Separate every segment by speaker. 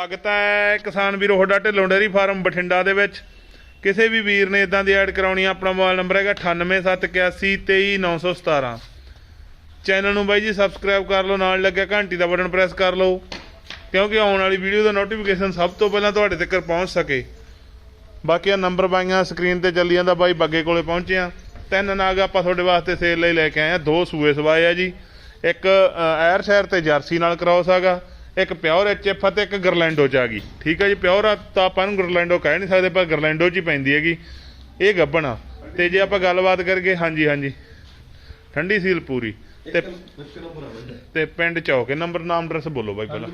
Speaker 1: ਸਵਾਗਤ ਹੈ ਕਿਸਾਨ ਵੀਰੋ, ਤੁਹਾਡਾ ਢਿੱਲੋਂ ਡੇਅਰੀ ਫਾਰਮ ਬਠਿੰਡਾ ਦੇ ਵਿੱਚ। ਕਿਸੇ ਵੀ ਵੀਰ ਨੇ ਇਦਾਂ ਦੀ ਐਡ ਕਰਾਉਣੀ ਆ, ਆਪਣਾ ਮੋਬਾਈਲ ਨੰਬਰ ਹੈਗਾ 9871823917 ਚੈਨਲ ਨੂੰ ਬਾਈ ਜੀ ਸਬਸਕ੍ਰਾਈਬ ਕਰ ਲਓ, ਨਾਲ ਲੱਗਿਆ ਘੰਟੀ ਦਾ ਬਟਨ ਪ੍ਰੈਸ ਕਰ ਲਓ, ਕਿਉਂਕਿ ਆਉਣ ਵਾਲੀ ਵੀਡੀਓ ਦਾ ਨੋਟੀਫਿਕੇਸ਼ਨ ਸਭ ਤੋਂ ਪਹਿਲਾਂ ਤੁਹਾਡੇ ਤੱਕ ਪਹੁੰਚ ਸਕੇ। ਬਾਕੀ ਆ ਨੰਬਰ ਬਾਈਆਂ ਸਕਰੀਨ ਤੇ ਚੱਲੀ ਜਾਂਦਾ, ਬਾਈ ਬੱਗੇ ਕੋਲੇ ਪਹੁੰਚੇ ਆ। ਤਿੰਨ ਨਾਗ ਆਪਾਂ ਤੁਹਾਡੇ ਵਾਸਤੇ ਸੇਲ ਲਈ ਲੈ ਕੇ ਆਏ ਆ, ਦੋ ਸੂਏ ਸਵਾਏ ਆ ਜੀ। ਇੱਕ ਐਰ ਸ਼ਹਿਰ ਤੇ ਜਰਸੀ ਨਾਲ ਕ੍ਰਾਸ ਹੈਗਾ। ਇੱਕ ਪਿਓਰ ਐਚਐਫ ਤੇ ਇੱਕ ਗਰਲੈਂਡੋ ਚ ਆ ਗਈ। ਠੀਕ ਹੈ ਜੀ ਪਿਓਰ ਆ ਤਾਂ ਆਪਾਂ ਨੂੰ ਗਰਲੈਂਡੋ ਕਹਿ ਨਹੀਂ ਸਕਦੇ ਪਰ ਗਰਲੈਂਡੋ ਚ ਹੀ ਪੈਂਦੀ ਹੈਗੀ। ਇਹ ਗੱਬਣ ਆ। ਤੇ ਜੇ ਆਪਾਂ ਗੱਲਬਾਤ ਕਰਕੇ ਹਾਂਜੀ ਹਾਂਜੀ। ਠੰਡੀ ਸੀਲ ਪੂਰੀ। ਤੇ ਤੇ ਪਿੰਡ ਚੌਕ ਨੰਬਰ ਨਾਮ ਐਡਰੈਸ ਬੋਲੋ ਬਾਈ ਪਹਿਲਾਂ।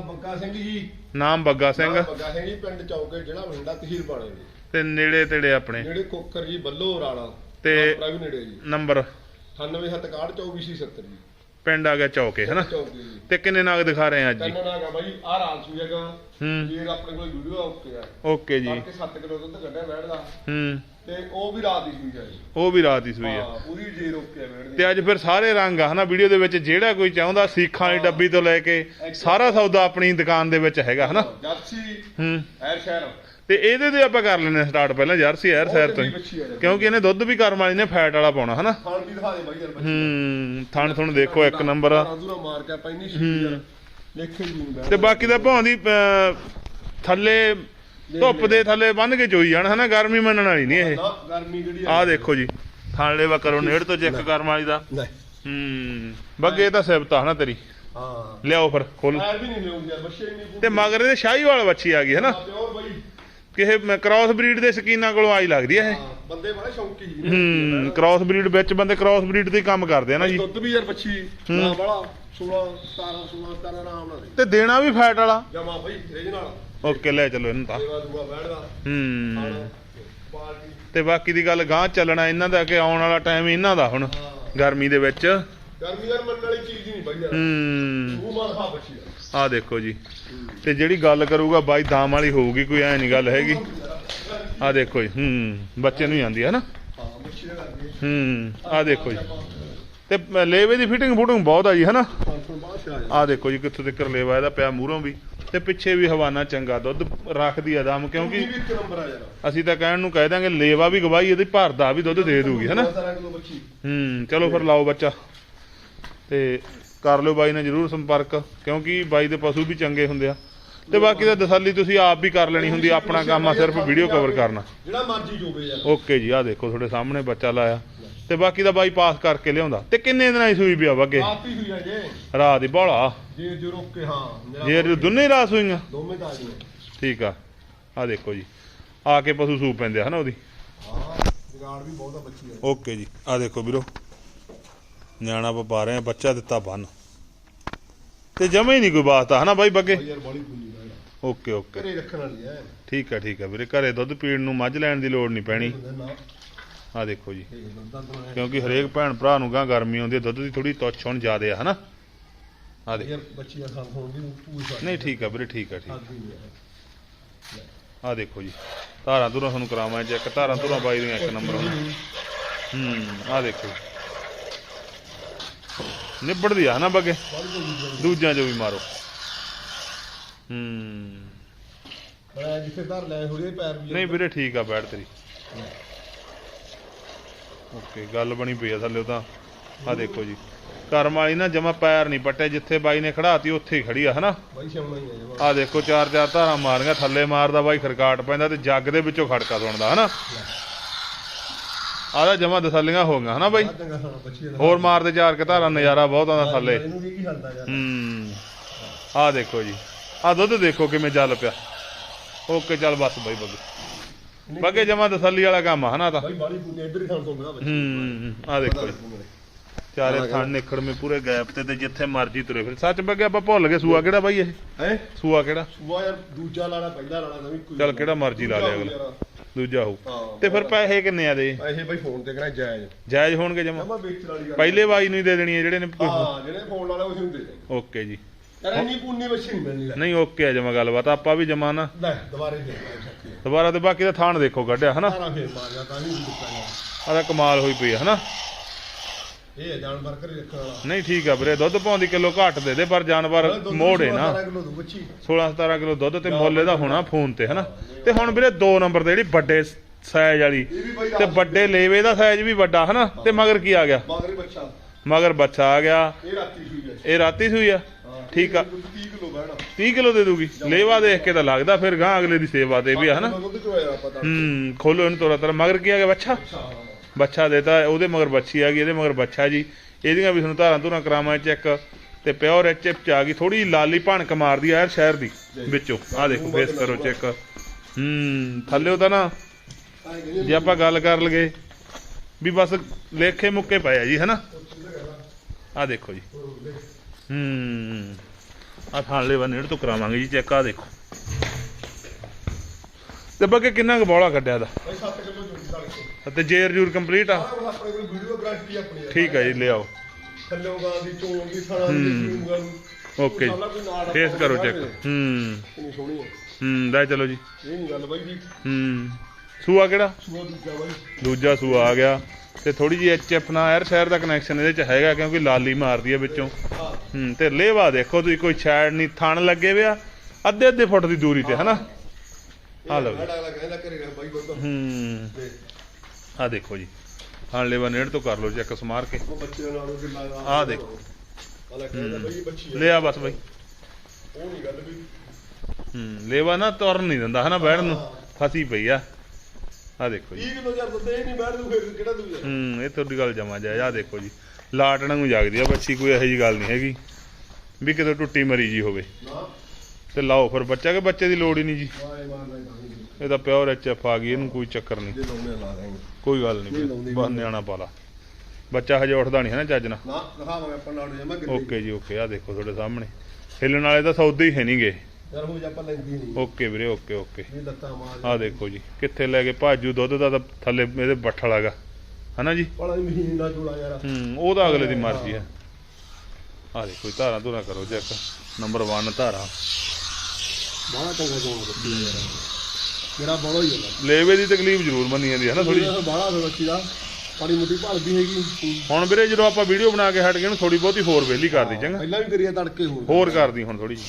Speaker 2: ਬੱਗਾ ਸਿੰਘ ਜੀ।
Speaker 1: ਨਾਮ ਬੱਗਾ ਸਿੰਘ।
Speaker 2: ਬੱਗਾ ਸਿੰਘ ਜੀ ਪਿੰਡ ਚੌਕੇ ਜਿਹੜਾ ਬਠਿੰਡਾ ਤਹਿਸੀਲ ਜੀ।
Speaker 1: ਤੇ ਨੇੜੇ ਤੇੜੇ ਆਪਣੇ।
Speaker 2: ਜਿਹੜੇ ਕੋਕਰ ਜੀ ਬੱਲੋ ਰਾਣਾ।
Speaker 1: ਤੇ-
Speaker 2: ਨੇੜੇ ਜੀ।
Speaker 1: ਨੰਬਰ?
Speaker 2: 97612470 ਜੀ।
Speaker 1: ਪਿੰਡ ਆ ਗਿਆ ਚੌਕੇ ਹਨਾ?
Speaker 2: ਚੌਕੇ ਜੀ
Speaker 1: ਤੇ ਕਿੰਨੇ ਨਾਗ ਦਿਖਾ ਰਹੇ ਆ ਅੱਜ? ਜੀ
Speaker 2: ਕੰਨ ਨਾਗਾ ਬਾਈ ਆ ਰਾਲ ਸੂਏਗਾ
Speaker 1: ਹੂੰ।
Speaker 2: ਇਹ ਆਪਣੇ ਕੋਲ ਵੀਡੀਓ ਓਕੇ ਆ।
Speaker 1: ਓਕੇ ਜੀ।
Speaker 2: ਕਰਕੇ 7 ਕਿਲੋ ਦੁੱਧ ਕੱਢਿਆ ਬੈਠਦਾ
Speaker 1: ਹੂੰ।
Speaker 2: ਤੇ ਉਹ ਵੀ ਰਾਤ ਦੀ ਸੂਈ ਆ ਜੀ।
Speaker 1: ਉਹ ਵੀ ਰਾਤ ਹੀ ਸੂਈ ਆ।
Speaker 2: ਹਾਂ ਪੂਰੀ
Speaker 1: ਤੇ ਅੱਜ ਫਿਰ ਸਾਰੇ ਰੰਗ ਆ ਹਨਾ? ਵੀਡੀਓ ਦੇ ਵਿੱਚ ਜਿਹੜਾ ਕੋਈ ਚਾਹੁੰਦਾ ਸੀਖਾਂ ਵਾਲੀ ਡੱਬੀ ਤੋਂ ਲੈ ਕੇ ਸਾਰਾ ਸੌਦਾ ਆਪਣੀ ਦੁਕਾਨ ਦੇ ਵਿੱਚ ਹੈਗਾ ਹਨਾ?
Speaker 2: ਜਰਸੀ
Speaker 1: ਹੂੰ।
Speaker 2: ਐਰ ਸ਼ਹਿਰ।
Speaker 1: ਤੇ ਇਹਦੇ ਤੇ ਆਪਾਂ ਕਰ ਲੈਨੇ ਸਟਾਰਟ ਪਹਿਲਾਂ ਜਰਸੀ ਐਰ ਸੈਰ ਤੋਂ। ਕਿਉਂਕਿ ਇਹਨੇ ਦੁੱਧ ਵੀ ਕਰਮ ਵਾਲੀ ਨੇ ਫੈਟ ਵਾਲਾ ਪਾਉਣਾ ਹਨਾ?
Speaker 2: ਖਾਣ ਵੀ ਦਿਖਾ ਦੇ ਬਾਈ ਯਾਰ ਬੱਚੀ।
Speaker 1: ਹੂੰ ਥਣ ਥਣ ਦੇਖੋ ਇੱਕ ਨੰਬਰ ਆ।
Speaker 2: ਮਾਰ ਕੇ ਯਾਰ ਦੇਖੇ
Speaker 1: ਤੇ ਬਾਕੀ ਦਾ ਭਾਂ ਦੀ ਥੱਲੇ ਧੁੱਪ ਦੇ ਥੱਲੇ ਬੰਨ ਕੇ ਚੋਈ ਜਾਣ ਹਨਾ? ਗਰਮੀ ਮੰਨਣ ਵਾਲੀ ਨਹੀਂ ਇਹ।
Speaker 2: ਗਰਮੀ ਜਿਹੜੀ
Speaker 1: ਦੇਖੋ ਜੀ ਥਣ ਲੈਵਾ ਕਰੋ ਨੇੜ ਤੋਂ ਚੈੱਕ ਕਰਮ ਵਾਲੀ ਦਾ। ਹੂੰ ਬੱਗੇ ਤਾਂ ਸਿਫਤਾ ਹਨਾ ਤੇਰੀ?
Speaker 2: ਹਾਂ।
Speaker 1: ਲਿਆਓ ਫਿਰ ਖੋਲ
Speaker 2: ਵੀ ਨਹੀਂ ਲਿਆਉਂਦੀ ਯਾਰ ਬੱਚੇ ਨਹੀਂ
Speaker 1: ਤੇ ਮਗਰ ਇਹਦੇ ਸ਼ਾਹੀਵਾਲ ਵੱਛੀ ਆ ਗਈ ਹਨਾ?
Speaker 2: ਪਿਓਰ ਬਾਈ।
Speaker 1: ਕਿਸੇ ਕ੍ਰਾਸ ਬਰੀਡ ਦੇ ਸਕੀਨਾਂ ਕੋਲੋਂ ਆਈ ਲੱਗਦੀ ਹੈ ਇਹ।
Speaker 2: ਬੰਦੇ ਬੜੇ ਸ਼ੌਂਕੀ ਜੀ
Speaker 1: ਹੂੰ ਕ੍ਰਾਸ ਬਰੀਡ ਵਿੱਚ ਬੰਦੇ ਕ੍ਰਾਸ ਬਰੀਡ ਦੇ ਹੀ ਕੰਮ ਕਰਦੇ ਆ ਨਾ ਜੀ।
Speaker 2: ਦੁੱਧ ਵੀ ਯਾਰ ਬੱਚੀ ਨਾ ਬੜਾ 16 17 16 17 ਆਰਾਮ ਨਾਲ। ਦੇ
Speaker 1: ਤੇ ਦੇਣਾ ਵੀ ਫੈਟ ਵਾਲਾ।
Speaker 2: ਜਮਾ ਬਾਈ ਰੇਜ ਨਾਲ
Speaker 1: ਓਕੇ ਲੈ ਚਲੋ ਇਹਨੂੰ ਤਾਂ
Speaker 2: ਸੇਵਾ ਦੂਆ
Speaker 1: ਹੂੰ।
Speaker 2: ਪਾਰਟੀ।
Speaker 1: ਤੇ ਬਾਕੀ ਦੀ ਗੱਲ ਗਾਂ ਚੱਲਣਾ ਇਹਨਾਂ ਦਾ ਕਿ ਆਉਣ ਵਾਲਾ ਟਾਈਮ ਇਹਨਾਂ ਦਾ ਹੁਣ ਗਰਮੀ ਦੇ ਵਿੱਚ।
Speaker 2: ਗਰਮੀ ਯਾਰ ਮੰਨਣ ਵਾਲੀ ਚੀਜ਼ ਨਹੀਂ ਬਾਈ ਯਾਰ।
Speaker 1: ਹੂੰ।
Speaker 2: ਉਹ ਬੱਚੀ
Speaker 1: ਆਹ ਦੇਖੋ ਜੀ। ਤੇ ਜਿਹੜੀ ਗੱਲ ਕਰੂਗਾ ਬਾਈ ਦਾਮ ਵਾਲੀ ਹੋਊਗੀ ਕੋਈ ਐ ਨਹੀਂ ਗੱਲ ਹੈਗੀ। ਆਹ ਦੇਖੋ ਜੀ ਹੂੰ ਬੱਚੇ ਨੂੰ ਹੀ ਆਂਦੀ ਹੈ ਨਾ।
Speaker 2: ਹਾਂ
Speaker 1: ਆਹ ਦੇਖੋ ਜੀ। ਤੇ ਲੇਵੇ ਦੀ ਫਿਟਿੰਗ ਫੁਟਿੰਗ ਬਹੁਤ ਆ ਜੀ ਹਨਾ?
Speaker 2: 500 ਬਾਅਦ ਚ ਆ
Speaker 1: ਦੇਖੋ ਜੀ ਕਿੱਥੋਂ ਤੱਕ ਲੇਵਾ ਇਹਦਾ ਪਿਆ ਮੂਹਰੋਂ ਵੀ। ਤੇ ਪਿੱਛੇ ਵੀ ਹਵਾਨਾ ਚੰਗਾ ਦੁੱਧ ਰੱਖਦੀ ਆ ਦਮ ਕਿਉਂਕਿ
Speaker 2: ਆ
Speaker 1: ਅਸੀਂ ਤਾਂ ਕਹਿਣ ਨੂੰ ਕਹਿ ਦਾਂਗੇ ਲੇਵਾ ਵੀ ਗਵਾਈ ਇਹਦੀ ਭਰਦਾ ਵੀ ਦੁੱਧ ਦੇ ਦੂਗੀ ਹਨਾ?
Speaker 2: 17 ਕਿਲੋ ਬੱਚੀ।
Speaker 1: ਹੂੰ ਚਲੋ ਫਿਰ ਲਾਓ ਬੱਚਾ। ਤੇ ਕਰ ਲਿਓ ਬਾਈ ਨਾਲ ਜਰੂਰ ਸੰਪਰਕ ਕਿਉਂਕਿ ਬਾਈ ਦੇ ਪਸ਼ੂ ਵੀ ਚੰਗੇ ਹੁੰਦੇ ਆ। ਤੇ ਬਾਕੀ ਦਾ ਤਸੱਲੀ ਤੁਸੀਂ ਆਪ ਵੀ ਕਰ ਲੈਣੀ ਹੁੰਦੀ ਆ, ਆਪਣਾ ਕੰਮ ਆ ਸਿਰਫ ਵੀਡੀਓ ਕਵਰ ਕਰਨਾ।
Speaker 2: ਜਿਹੜਾ ਮਰਜ਼ੀ ਜੋਵੇ ਯਾਰ।
Speaker 1: ਓਕੇ ਜੀ ਆਹ ਦੇਖੋ ਤੁਹਾਡੇ ਸਾਹਮਣੇ ਬੱਚਾ ਲਾਇਆ। ਤੇ ਬਾਕੀ ਦਾ ਬਾਈ ਪਾਸ ਕਰਕੇ ਲਿਆਉਂਦਾ। ਤੇ ਕਿੰਨੇ ਦਿਨਾਂ ਦੀ ਸੂਈ ਪਿਆ ਵੱਗੇ
Speaker 2: ਆਪ ਹੀ ਹੋਈ ਆ ਜੇ।
Speaker 1: ਰਾਤ ਦੀ ਬੋਲਾ?
Speaker 2: ਜੇ ਜੋ ਰੋਕ ਕੇ ਹਾਂ
Speaker 1: ਜੇ ਦੁੰਨੇ ਰਾਤ ਸੂਈਆਂ?
Speaker 2: ਦੋਵੇਂ ਤਾਂ ਆ ਗਏ
Speaker 1: ਠੀਕ ਆ। ਆਹ ਦੇਖੋ ਜੀ। ਆ ਕੇ ਪਸ਼ੂ ਸੂਪ ਪੈਂਦੇ ਆ ਹਨਾ ਉਹਦੀ?
Speaker 2: ਹਾਂ ਜਗਾੜ ਵੀ ਬਹੁਤ ਆ ਬੱਚੀ ਆ
Speaker 1: ਓਕੇ ਜੀ। ਆਹ ਦੇਖੋ ਵੀਰੋ। ਨਿਆਣਾ ਆਪਾਂ ਪਾ ਰਹੇ ਆ ਬੱਚਾ ਦਿੱਤਾ ਬੰਨ। ਤੇ ਜਮੇ ਹੀ ਨਹੀਂ ਕੋਈ ਬਾਤ ਆ ਹਨਾ ਬਾਈ ਬੱਗੇ?
Speaker 2: ਯਾਰ ਬੜੀ ਗੁੱਲੀ।
Speaker 1: Okay okay.
Speaker 2: ਘਰੇ ਰੱਖਣ ਵਾਲੀ ਐ।
Speaker 1: ਠੀਕ ਆ ਠੀਕ ਆ ਵੀਰੇ। ਘਰੇ ਦੁੱਧ ਪੀਣ ਨੂੰ ਮੱਝ ਲੈਣ ਦੀ ਲੋੜ ਨਹੀਂ ਪੈਣੀ। ਆਹ ਦੇਖੋ ਜੀ। ਕਿਉਂਕਿ ਹਰੇਕ ਭੈਣ ਭਰਾ ਨੂੰ ਗਾਂ ਗਰਮੀ ਆਉਂਦੀ ਦੁੱਧ ਦੀ ਥੋੜੀ ਤੁੱਛ ਹੁਣ ਜ਼ਿਆਦੇ ਆ ਹਨਾ?
Speaker 2: ਬੱਚੀ ਦਾ ਪੂਰੀ
Speaker 1: ਨਹੀਂ ਠੀਕ ਆ ਵੀਰੇ ਠੀਕ ਆ ਠੀਕ ਆਹ ਦੇਖੋ ਜੀ ਧਾਰਾਂ ਧੁਰਾਂ ਤੁਹਾਨੂੰ ਕਰਾਵਾਂ ਚੈੱਕ ਧਾਰਾਂ ਧੁਰਾਂ ਬਾਈ ਦੀਆਂ ਇੱਕ ਨੰਬਰ ਹੂੰ। ਆਹ ਦੇਖੋ ਨਿਬੜਦੀ ਆ ਹਨਾ ਬੱਗੇ? ਦੂਜਿਆਂ ਚੋਂ ਵੀ ਮਾਰੋ। ਹੂੰ।
Speaker 2: ਮੈਂ ਜਿੱਥੇ ਧਰ ਲੈ ਥੋੜੀ ਪੈਰ ਵੀ
Speaker 1: ਨਹੀਂ ਵੀਰੇ ਠੀਕ ਆ ਬੈਠ ਤੇਰੀ। ਓਕੇ ਗੱਲ ਬਣੀ ਪਈ ਆ ਥੱਲੇ ਉਹ ਤਾਂ। ਆਹ ਦੇਖੋ ਜੀ। ਕਰਮ ਵਾਲੀ ਨਾ ਜਮਾ ਪੈਰ ਨਹੀਂ ਪੱਟੇ ਜਿੱਥੇ ਬਾਈ ਨੇ ਖੜਾਤੀ ਉੱਥੇ ਹੀ ਖੜੀ ਆ ਹਨਾ?
Speaker 2: ਬਾਈ ਸ਼ਮਣਾ ਹੀ ਆ
Speaker 1: ਦੇਖੋ ਚਾਰ ਚਾਰ ਧਾਰਾਂ ਮਾਰੀਆਂ ਥੱਲੇ ਮਾਰਦਾ ਬਾਈ ਖੜਕਾਟ ਪੈਂਦਾ ਤੇ ਜੱਗ ਦੇ ਵਿੱਚੋਂ ਖੜਕਾ ਸੁਣਦਾ ਹਨਾ? ਆਹ ਜਮਾ ਦਸਲੀਆਂ ਹੋ ਗਈਆਂ ਹਨਾ ਬਾਈ?
Speaker 2: ਆ
Speaker 1: ਹੋਰ ਮਾਰਦੇ ਚਾਰ ਕੇ ਧਾਰਾਂ ਨਜ਼ਾਰਾ ਬਹੁਤ ਆਉਂਦਾ ਥੱਲੇ। ਹੂੰ। ਆਹ ਦੇਖੋ ਜੀ। ਆਹ ਦੁੱਧ ਦੇਖੋ ਕਿਵੇਂ ਚੱਲ ਪਿਆ। ਓਕੇ ਚੱਲ ਬਸ ਬਾਈ ਬੱਗੇ ਬੱਗੇ ਜਮਾ ਤਸੱਲੀ ਵਾਲਾ ਕੰਮ ਆ ਹਨਾ ਤਾਂ?
Speaker 2: ਬਾਈ ਬਾਲੀ ਪੁੰਨੇ ਇੱਧਰ ਹੀ ਖਾਣ ਤੋਂ ਬੱਚੀ
Speaker 1: ਹੂੰ ਆਹ ਦੇਖੋ ਜੀ। ਚਾਰੇ ਥਣ ਨਿਖੜ ਮੇ ਪੂਰੇ ਗੈਪ ਤੇ ਤੇ ਜਿੱਥੇ ਮਰਜ਼ੀ ਤੁਰੇ ਫਿਰ। ਸੱਚ ਬੱਗੇ ਆਪਾਂ ਭੁੱਲ ਗਏ ਸੂਆ ਕਿਹੜਾ ਬਾਈ ਇਹ?
Speaker 2: ਹੈ?
Speaker 1: ਸੂਆ ਕਿਹੜਾ?
Speaker 2: ਸੂਆ ਯਾਰ ਦੂਜਾ ਲਾਣਾ ਪਹਿਲਾ ਲਾਣਾ ਨਵੀਂ ਕੋਈ
Speaker 1: ਚੱਲ ਕਿਹੜਾ ਮਰਜ਼ੀ ਲਾ ਲਿਆ ਅਗਲਾ। ਦੂਜਾ ਹੋਊ।
Speaker 2: ਹਾਂ
Speaker 1: ਤੇ ਫਿਰ ਪੈਸੇ ਕਿੰਨੇ ਆ ਦੇ?
Speaker 2: ਇਹ ਬਾਈ ਫੋਨ ਤੇ ਕਰਾਂ ਜਾਇਜ਼।
Speaker 1: ਜਾਇਜ਼ ਹੋਣਗੇ ਜਮਾ।
Speaker 2: ਜਮਾ ਵੇਚਣ ਵਾਲੀ ਗੱਲ
Speaker 1: ਪਹਿਲੇ ਬਾਈ ਨੂੰ ਹੀ ਦੇ ਦੇਣੀ ਹੈ ਜਿਹੜੇ ਨੇ
Speaker 2: ਹਾਂ ਜਿਹੜੇ ਫੋਨ ਵਾਲੇ ਉਹ ਹੁੰਦੇ ਨੇ।
Speaker 1: ਓਕੇ ਜੀ।
Speaker 2: ਯਾਰ ਇੰਨੀ ਪੁੰਨੀ ਨਹੀਂ ਮਿਲਣੀ ਲੈ
Speaker 1: ਨਹੀਂ ਓਕੇ ਆ ਜਮਾ ਗੱਲਬਾਤ ਆਪਾਂ ਵੀ ਜਮਾ ਨਾ।
Speaker 2: ਲੈ ਦੁਬਾਰੇ ਦੇ ਹੈ
Speaker 1: ਦੁਬਾਰਾ ਤੇ ਬਾਕੀ ਦਾ ਥਾਣ ਦੇਖੋ ਕੱਢਿਆ ਹਨਾ?
Speaker 2: ਸਾਰਾ ਫੇਰ ਮਾਰ ਗਿਆ ਤਾਂ ਨਹੀਂ ਦਿੱਤਾ ਯਾਰ।
Speaker 1: ਆਦਾ ਕਮਾਲ ਹੋਈ ਪਈ ਆ ਹਨਾ?
Speaker 2: ਇਹ ਹੈ ਜਾਨਵਰ ਘਰੇ ਰੱਖਣ ਵਾਲਾ।
Speaker 1: ਨਹੀਂ ਠੀਕ ਆ ਵੀਰੇ ਦੁੱਧ ਪਾਉਂਦੀ ਕਿਲੋ ਘੱਟ ਦੇ ਦੇ ਪਰ ਜਾਨਵਰ ਮੋੜੇ ਨਾ।
Speaker 2: 17 ਕਿਲੋ ਦੂ ਬੱਚੀ
Speaker 1: 16 17 ਕਿਲੋ ਦੁੱਧ ਤੇ ਮੁੱਲ ਇਹਦਾ ਹੋਣਾ ਫੋਨ ਤੇ ਹਨਾ? ਤੇ ਹੁਣ ਵੀਰੇ 2 ਨੰਬਰ ਤੇ ਜਿਹੜੀ ਵੱਡੇ ਸਾਈਜ਼ ਵਾਲੀ
Speaker 2: ਇਹ ਵੀ ਬਾਈ
Speaker 1: ਤੇ ਵੱਡੇ ਲੇਵੇ ਦਾ ਸਾਈਜ਼ ਵੀ ਵੱਡਾ ਹਨਾ? ਤੇ ਮਗਰ ਕੀ ਆ ਗਿਆ?
Speaker 2: ਬਾਗਰੀ ਬੱਚਾ।
Speaker 1: ਮਗਰ ਬੱਚਾ ਆ ਗਿਆ।
Speaker 2: ਇਹ ਰਾਤੀ ਸੂਈ ਹੈ
Speaker 1: ਇਹ ਰਾਤੀ ਸੂਈ ਆ?
Speaker 2: ਹਾਂ,
Speaker 1: ਠੀਕ ਆ।
Speaker 2: 30 ਕਿਲੋ ਬਹਿਣਾ
Speaker 1: 30 ਕਿਲੋ ਦੇ ਦੂਗੀ। ਲੇਵਾ ਦੇਖ ਕੇ ਤਾਂ ਲੱਗਦਾ ਫਿਰ ਗਾਂ ਅਗਲੇ ਦੀ ਸੇਵਾ ਤੇ ਵੀ ਆ ਹਨਾ?
Speaker 2: ਦੁੱਧ ਚੋਇਆ ਪਤਾ
Speaker 1: ਹੂੰ ਖੋਲੋ ਇਹਨੂੰ ਤੋਰਾ ਤਰ। ਮਗਰ ਕੀ ਆ ਗਿਆ ਬੱਚਾ ਬੱਚਾ ਦੇਤਾ ਉਹਦੇ ਮਗਰ ਬੱਚੀ ਆ ਗਈ ਇਹਦੇ ਮਗਰ ਬੱਚਾ ਜੀ। ਇਹਦੀਆਂ ਵੀ ਤੁਹਾਨੂੰ ਧਾਰਾਂ ਧੁਰਾਂ ਕਰਾਵਾਂ ਚੈੱਕ। ਤੇ ਪਿਓਰ ਐਚ ਚ ਆ ਗਈ ਥੋੜੀ ਲਾਲੀ ਭਣਕ ਮਾਰਦੀ ਆ ਯਾਰ ਸ਼ਹਿਰ ਦੀ ਵਿੱਚੋਂ। ਆ ਦੇਖੋ ਫੇਸ ਕਰੋ ਚੈੱਕ। ਹੂੰ ਥੱਲੇ ਤਾਂ ਨਾ ਜੇ ਆਪਾਂ ਗੱਲ ਕਰ ਲਗੇ ਵੀ ਬਸ ਲੇਖੇ ਮੁੱਕੇ ਪਏ ਆ ਜੀ ਹਨਾ? ਆ ਦੇਖੋ ਜੀ। ਹੂੰ। ਆ ਥਾਂ ਲੈ ਨੇੜ ਤੋਂ ਕਰਾਵਾਂਗੇ ਜੀ ਚੈੱਕ ਆ ਦੇਖੋ। ਤੇ ਬਾਕੀ ਕਿੰਨਾ ਕੁ ਬੌਲਾ ਕੱਢਿਆ ਦਾ
Speaker 2: ਭਾਈ 7 ਕਿਲੋ ਜੁੜੀ ਸੜਕ
Speaker 1: ਤੇ ਜੇਰ ਜੂਰ ਕੰਪਲੀਟ ਆ?
Speaker 2: ਆਹ ਆਪਣੇ ਕੋਲ ਵੀਡੀਓ ਗਾਰੰਟੀ ਆਪਣੀ
Speaker 1: ਠੀਕ ਹੈ ਜੀ ਲਿਆਓ।
Speaker 2: ਥੱਲੋਂ ਗਾਂ ਦੀ ਨੂੰ।
Speaker 1: ਓਕੇ ਕਰੋ ਚੈੱਕ। ਹੂੰ।
Speaker 2: ਕਿੰਨੀ ਸੋਹਣੀ ਹੈ
Speaker 1: ਹੂੰ ਲੈ ਚਲੋ ਜੀ।
Speaker 2: ਇਹ ਨਹੀਂ ਗੱਲ ਬਾਈ ਜੀ।
Speaker 1: ਹੂੰ। ਸੂਆ ਕਿਹੜਾ?
Speaker 2: ਸੂਆ ਦੂਜਾ ਬਾਈ।
Speaker 1: ਦੂਜਾ ਸੂਆ ਆ ਗਿਆ। ਤੇ ਥੋੜੀ ਜਿਹੀ ਐਚਐਫ ਨਾਲ ਯਾਰ ਸ਼ਹਿਰ ਦਾ ਕਨੈਕਸ਼ਨ ਇਹਦੇ ਚ ਹੈਗਾ ਕਿਉਂਕਿ ਲਾਲੀ ਮਾਰਦੀ ਹੈ ਵਿੱਚੋਂ।
Speaker 2: ਹਾਂ
Speaker 1: ਹੂੰ ਤੇ ਲੇਵਾ ਦੇਖੋ ਤੁਸੀਂ, ਕੋਈ ਛੈੜ ਨਹੀਂ ਥਣ ਲੱਗੇ ਵਿਆ ਅੱਧੇ ਅੱਧੇ ਫੁੱਟ ਦੀ ਦੂਰੀ ਤੇ, ਹਨਾ? ਆ ਲਓ ਹੂੰ ਆ ਦੇਖੋ ਜੀ। ਹਾਂ ਲੇਵਾ ਨੇੜ ਤੋਂ ਕਰ ਲਓ ਚੈੱਕ ਸਮਾਰ ਕੇ।
Speaker 2: ਉਹ
Speaker 1: ਆਹ ਦੇਖੋ। ਲਿਆ ਬਸ ਬਾਈ।
Speaker 2: ਉਹ
Speaker 1: ਹੂੰ, ਲੇਵਾ ਨਾ ਤੁਰਨ ਨਹੀਂ ਦਿੰਦਾ, ਹਨਾ ਬੈਠ ਨੂੰ। ਫਸੀ ਪਈ ਆ। ਆ ਦੇਖੋ ਜੀ।
Speaker 2: 30 ਕਿਲੋ ਯਾਰ ਦੁੱਧ ਇਹ ਨਹੀਂ ਬੈਠ ਦੂ ਫਿਰ ਕਿਹੜਾ ਦੂ ਯਾਰ
Speaker 1: ਹੂੰ ਇਹ ਤੁਹਾਡੀ ਗੱਲ ਜਮਾ ਜਾਇ ਆ ਦੇਖੋ ਜੀ। ਲਾਟਣਾ ਨੂੰ ਜਾਗਦੀ ਆ ਬੱਚੀ ਕੋਈ ਇਹੋ ਜੀ ਗੱਲ ਨਹੀਂ ਹੈਗੀ ਵੀ ਕਿਤੇ ਟੁੱਟੀ ਮਰੀ ਜੀ ਹੋਵੇ। ਤੇ ਲਾਓ ਫਿਰ ਬੱਚਾ ਕਿ ਬੱਚੇ ਦੀ ਲੋੜ ਹੀ ਨਹੀਂ ਜੀ। ਇਹ ਤਾਂ ਪਿਓਰ ਐਚਐਫ ਆ ਗਈ ਇਹਨੂੰ ਕੋਈ ਚੱਕਰ ਨਹੀਂ। ਕੋਈ ਗੱਲ ਨਹੀਂ ਬਸ। ਨਿਆਣਾ ਪਾ ਲਾ ਬੱਚਾ ਹਜੇ ਉੱਠਦਾ ਨਹੀਂ ਹੈ ਨਾ ਚੱਜ ਨਾਲ।
Speaker 2: ਨਾ ਦਿਖਾਵਾਂਗੇ ਆਪਾਂ ਨਾਲ ਜਮਾ ਕਿੰਨੇ
Speaker 1: ਓਕੇ ਜੀ ਓਕੇ ਆ ਦੇਖੋ ਤੁਹਾਡੇ ਸਾਹਮਣੇ। ਹਿੱਲਣ ਵਾਲੇ ਤਾਂ ਸੌਦੇ ਹੀ ਹੈ ਨਹੀਂਗੇ
Speaker 2: ਯਾਰ ਹੋ ਜਾ ਆਪਾਂ ਲੈਂਦੀ ਨਹੀਂ।
Speaker 1: ਓਕੇ ਵੀਰੇ ਓਕੇ ਓਕੇ।
Speaker 2: ਇਹ ਲੱਤਾਂ ਮਾਰ
Speaker 1: ਆ ਦੇਖੋ ਜੀ ਕਿੱਥੇ ਲੈ ਕੇ ਭਾਜੂ ਦੁੱਧ ਦਾ ਤਾਂ ਥੱਲੇ ਇਹਦੇ ਬੱਠਲ ਹੈਗਾ। ਹਨਾ ਜੀ?
Speaker 2: ਬੜਾ ਹੀ ਮਹੀਨੇ ਦਾ ਜੋੜਾ ਯਾਰ।
Speaker 1: ਹੂੰ ਉਹਦਾ ਅਗਲੇ ਦੀ ਮਰਜ਼ੀ ਹੈ ਆ ਦੇਖੋ ਜੀ, ਧਾਰਾਂ ਧੁਰਾਂ ਕਰੋ ਚੈੱਕ। ਨੰਬਰ 1 ਧਾਰਾਂ।
Speaker 2: ਬੜਾ ਚੰਗਾ ਜੋੜਾ ਬੱਚੀ ਦਾ ਯਾਰ। ਮੇਰਾ ਬੜਾ ਹੀ ਹੁੰਦਾ।
Speaker 1: ਲੇਵੇ ਦੀ ਤਕਲੀਫ ਜ਼ਰੂਰ ਮੰਨੀ ਜਾਂਦੀ ਹੈ ਨਾ ਥੋੜੀ
Speaker 2: ਬਾੜਾ ਫਿਰ ਬੱਚੀ ਦਾ। ਪਾਣੀ ਮੁੱਠੀ ਭਲਦੀ ਹੈਗੀ।
Speaker 1: ਹੁਣ ਵੀਰੇ ਜਦੋਂ ਆਪਾਂ ਵੀਡੀਓ ਬਣਾ ਕੇ ਹਟ ਗਏ ਨੂੰ ਥੋੜੀ ਬਹੁਤੀ ਹੋਰ ਵੇਲੀ ਕਰਦੀ ਚੰਗਾ।
Speaker 2: ਪਹਿਲਾਂ ਵੀ ਕਰੀਆ ਤੜਕੇ ਹੋਰ।
Speaker 1: ਹੋਰ ਕਰਦੀ ਹੁਣ ਥੋੜੀ ਜੀ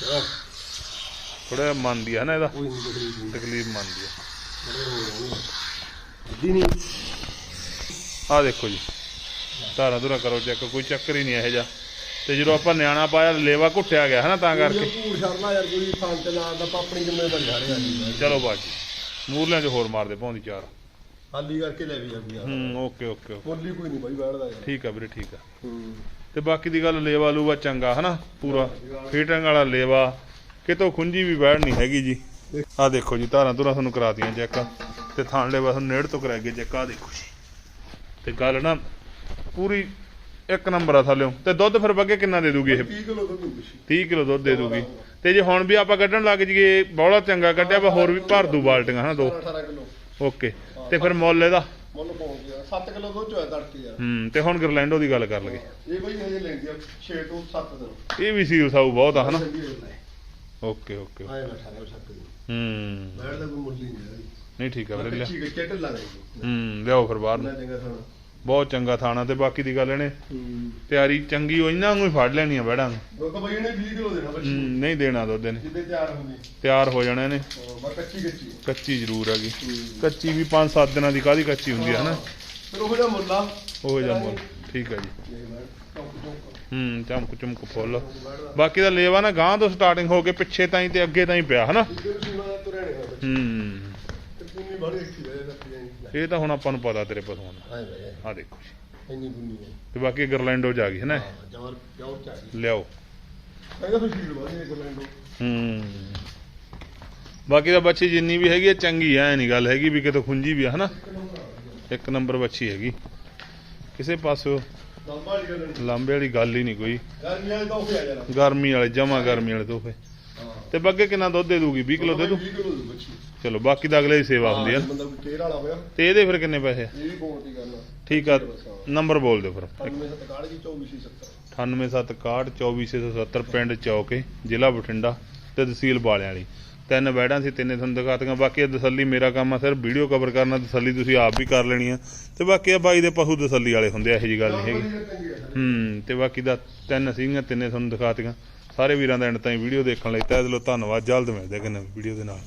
Speaker 1: ਥੋੜਾ ਮੰਨਦੀ ਹੈ ਨਾ ਇਹਦਾ।
Speaker 2: ਤਕਲੀਫ
Speaker 1: ਮੰਨਦੀ
Speaker 2: ਨਹੀਂ।
Speaker 1: ਆ ਦੇਖੋ ਜੀ ਧਾਰਾਂ ਧੁਰਾਂ ਕਰੋ ਚੈੱਕ ਕੋਈ ਚੱਕਰ ਹੀ ਨਹੀਂ ਇਹੋ ਜਿਹਾ। ਤੇ ਜਦੋਂ ਆਪਾਂ ਨਿਆਣਾ ਪਾਇਆ ਲੇਵਾ ਘੁੱਟਿਆ ਗਿਆ ਹਨਾ ਤਾਂ ਕਰਕੇ।
Speaker 2: ਭੂਰ ਛੜਨਾ ਯਾਰ ਕੋਈ ਥਾਂ ਤੇ ਲਾ ਦਾ ਆਪਣੀ ਜ਼ਿੰਮੇਵਾਰੀ ਆ ਰਹੀ
Speaker 1: ਚਲੋ ਬਾਜੀ ਮੂਰਲਿਆਂ 'ਚ ਹੋਰ ਮਾਰਦੇ ਪੌਂਦੀ ਚਾਰ।
Speaker 2: ਹਾਲੀ ਕਰਕੇ ਲੈ ਵੀ ਜਾਂਦੀ ਆ।
Speaker 1: ਹੂੰ ਓਕੇ ਓਕੇ ਓਕੇ।
Speaker 2: ਬੋਲੀ ਕੋਈ ਨਹੀਂ ਬਾਈ ਬੈਠਦਾ ਯਾਰ।
Speaker 1: ਠੀਕ ਆ ਵੀਰੇ ਠੀਕ ਆ।
Speaker 2: ਹੂੰ।
Speaker 1: ਤੇ ਬਾਕੀ ਦੀ ਗੱਲ ਲੇਵਾ ਲੂਵਾ ਚੰਗਾ ਹਨਾ? ਪੂਰਾ ਫੀਟਿੰਗ ਵਾਲਾ ਲੇਵਾ। ਕਿਤੋਂ ਖੁੰਜੀ ਵੀ ਬੈਠ ਨਹੀਂ ਹੈਗੀ ਜੀ। ਆ ਦੇਖੋ ਜੀ ਧਾਰਾਂ ਧੁਰਾਂ ਤੁਹਾਨੂੰ ਕਰਾਤੀਆਂ ਚੈੱਕ ਤੇ ਥਾਣ ਲੇਵਾ ਤੁਹਾਨੂੰ ਨੇੜ ਤੋਂ ਕਰਾਏਗੇ ਚੈੱਕ ਆ ਦੇਖੋ ਜੀ। ਤੇ ਗੱਲ ਨਾ ਪੂਰੀ ਇੱਕ ਨੰਬਰ ਆ ਥੱਲਿਓ। ਤੇ ਦੁੱਧ ਫਿਰ ਬੱਗੇ ਕਿੰਨਾ ਦੇ ਦੂਗੀ ਇਹ?
Speaker 2: 30 ਕਿਲੋ ਦੁੱਧ ਦੂਗੀ
Speaker 1: 30 ਕਿਲੋ ਦੁੱਧ ਦੇ ਦੂਗੀ ਤੇ ਜੇ ਹੁਣ ਵੀ ਆਪਾਂ ਕੱਢਣ ਲੱਗ ਜੀਏ ਬੌਲਾ ਚੰਗਾ ਕੱਢਿਆ ਵਾ ਹੋਰ ਵੀ ਭਰ ਦੂ ਬਾਲਟੀਆਂ ਹਨਾ ਦੋ?
Speaker 2: 18 ਕਿਲੋ।
Speaker 1: ਓਕੇ। ਤੇ ਫਿਰ ਮੁੱਲ ਇਹਦਾ?
Speaker 2: ਮੁੱਲ ਗਿਆ 7 ਕਿਲੋ ਦੁੱਧ ਚੋਇਆ ਤੜਕੇ ਯਾਰ।
Speaker 1: ਹੂੰ ਤੇ ਹੁਣ ਗਰਲੈਂਡੋ ਦੀ ਗੱਲ ਕਰ ਲਗੇ
Speaker 2: ਇਹ ਬਈ ਹਜੇ ਲੈਂਦੀ ਆ 6 ਤੋਂ 7 ਦਿਨ।
Speaker 1: ਇਹ ਵੀ ਸੀਲ ਸਾਊ ਬਹੁਤ ਆ ਹਨਾ?
Speaker 2: ਹੋ
Speaker 1: ਓਕੇ ਓਕੇ
Speaker 2: ਆਏ ਬੈਠਾ ਰਿਹਾ ਸਕਦੇ
Speaker 1: ਹੂੰ।
Speaker 2: ਬੈਠ ਦਾ ਕੋਈ ਮੁੱਲ ਹੀ ਨਹੀਂ
Speaker 1: ਨਹੀਂ ਠੀਕ ਆ ਵੀਰੇ ਲਿਆ।
Speaker 2: ਕੱਚੀ ਕੱਚੇ ਢਿੱਲਾ ਰਹੇਗੀ
Speaker 1: ਹੂੰ ਲਿਆਓ ਫਿਰ ਬਾਹਰ ਨੂੰ। ਬਹੁਤ ਚੰਗਾ ਥਾਣਾ ਤੇ ਬਾਕੀ ਦੀ ਗੱਲ ਇਹਨੇ।
Speaker 2: ਹੂੰ।
Speaker 1: ਤਿਆਰੀ ਚੰਗੀ ਹੋਈ ਨਾ ਉਹਨੂੰ ਹੀ ਫੜ ਲੈਣੀ ਆ ਬੈੜਾਂ
Speaker 2: ਲੋਕ ਬਈ ਇਹਨੇ 20 ਕਿਲੋ ਦੇਣਾ
Speaker 1: ਹੂੰ,
Speaker 2: ਬੱਚੀ
Speaker 1: ਨਹੀਂ ਦੇਣਾ ਦੁੱਧ ਇਹਨੇ।
Speaker 2: ਜਿੱਦੇ ਤਿਆਰ ਹੁੰਦੀ
Speaker 1: ਤਿਆਰ ਹੋ ਜਾਣਾ ਇਹਨੇ।
Speaker 2: ਬਸ ਕੱਚੀ ਕੱਚੀ।
Speaker 1: ਕੱਚੀ ਜ਼ਰੂਰ ਹੈਗੀ। ਕੱਚੀ ਵੀ 5-7 ਦਿਨਾਂ ਦੀ ਕਾਹਦੀ ਕੱਚੀ ਹੁੰਦੀ ਹੈ ਹਨਾ?
Speaker 2: ਫਿਰ ਉਹ ਜਿਹਾ ਮੁੱਲਾ
Speaker 1: ਉਹ ਜਾਂ ਮੁੱਲ ਠੀਕ ਹੈ ਜੀ। ਹੂੰ ਚਮਕ ਚਮਕ ਫੁੱਲ। ਬਾਕੀ ਦਾ ਲੇਵਾ ਨਾ ਗਾਂ ਤੋਂ ਸਟਾਰਟਿੰਗ ਹੋ ਕੇ ਪਿੱਛੇ ਤਾਈਂ ਤੇ ਅੱਗੇ ਤਾਈਂ ਪਿਆ ਹਨਾ? ਹੂੰ।
Speaker 2: ਬੜੀ ਅੱਛੀ
Speaker 1: ਇਹ ਤਾਂ ਹੁਣ ਆਪਾਂ ਨੂੰ ਪਤਾ ਤੇਰੇ
Speaker 2: ਬਈ
Speaker 1: ਆ ਦੇਖੋ ਜੀ।
Speaker 2: ਇੰਨੀ ਗੁੰਨੀ ਹੈ।
Speaker 1: ਤੇ ਬਾਕੀ ਗਰਲੈਂਡੋ ਆ ਗਈ। ਹੈ ਨਾ
Speaker 2: ਹਾਂ
Speaker 1: ਲਿਆਓ
Speaker 2: ਫਿਰ ਸ਼ੀਲ
Speaker 1: ਹੂੰ ਬਾਕੀ ਦਾ ਬੱਚੀ ਜਿੰਨੀ ਵੀ ਹੈਗੀ ਹੈ ਚੰਗੀ ਐ ਨਹੀਂ ਗੱਲ ਹੈਗੀ ਵੀ ਕਿਤੇ ਖੁੰਜੀ ਵੀ ਆ ਹਨਾ? ਇੱਕ ਨੰਬਰ ਬੱਚੀ ਹੈਗੀ। ਕਿਸੇ ਪਾਸੋਂ ਲਾਂਬੇ ਵਾਲੀ ਗੱਲ ਹੀ ਨਹੀਂ ਕੋਈ।
Speaker 2: ਆ ਜਾਣਾ
Speaker 1: ਗਰਮੀ ਵਾਲੇ ਜਮਾ ਗਰਮੀ ਵਾਲੇ ਤੋਹਫੇ। ਤੇ ਬੱਗੇ ਕਿੰਨਾ ਦੁੱਧ ਦੇ ਦੂਗੀ? 20 ਕਿਲੋ ਦੇ ਦੂ?
Speaker 2: 20 ਕਿਲੋ ਦੇ ਬੱਚੀ
Speaker 1: ਚਲੋ ਬਾਕੀ ਦਾ ਅਗਲੇ ਦੀ ਸੇਵਾ ਹੁੰਦੀ ਆ। ਤੇ ਇਹਦੇ ਫਿਰ ਕਿੰਨੇ ਪੈਸੇ ਠੀਕ ਆ ਨੰਬਰ ਬੋਲ ਦਿਓ ਫਿਰ।
Speaker 2: 97 ਦੀ 2470
Speaker 1: 98761 24670 ਪਿੰਡ ਚੌਕੇ ਜ਼ਿਲ੍ਹਾ ਬਠਿੰਡਾ ਤੇ ਤਹਿਸੀਲ ਬਾਲਿਆਂ ਵਾਲੀ। ਤਿੰਨ ਬੈਡਾਂ ਸੀ, ਤਿੰਨੇ ਤੁਹਾਨੂੰ ਦਿਖਾਤੀਆਂ। ਬਾਕੀ ਇਹ ਤਸੱਲੀ ਮੇਰਾ ਕੰਮ ਆ ਸਿਰ ਵੀਡੀਓ ਕਵਰ ਕਰਨਾ ਤਸੱਲੀ ਤੁਸੀਂ ਆਪ ਵੀ ਕਰ ਲੈਣੀ ਆ। ਤੇ ਬਾਕੀ ਆ ਬਾਈ ਦੇ ਪਸ਼ੂ ਤਸੱਲੀ ਵਾਲੇ ਹੁੰਦੇ ਆ, ਇਹੋ ਜੀ ਗੱਲ ਨਹੀਂ ਹੈਗੀ। ਹੂੰ, ਤੇ ਬਾਕੀ ਦਾ ਤਿੰਨ ਸੀਗੀਆਂ, ਤਿੰਨੇ ਤੁਹਾਨੂੰ ਦਿਖਾਤੀਆਂ। ਸਾਰੇ ਵੀਰਾਂ ਦਾ ਐਂਡ ਤਾਈਂ ਵੀਡੀਓ ਦੇਖਣ ਲਈ ਤਹਿ ਦਿਲੋਂ ਧੰਨਵਾਦ। ਜਲਦ ਮਿਲਦੇ ਕਿ ਨਵੀਂ ਵੀਡੀਓ ਦੇ ਨਾਲ।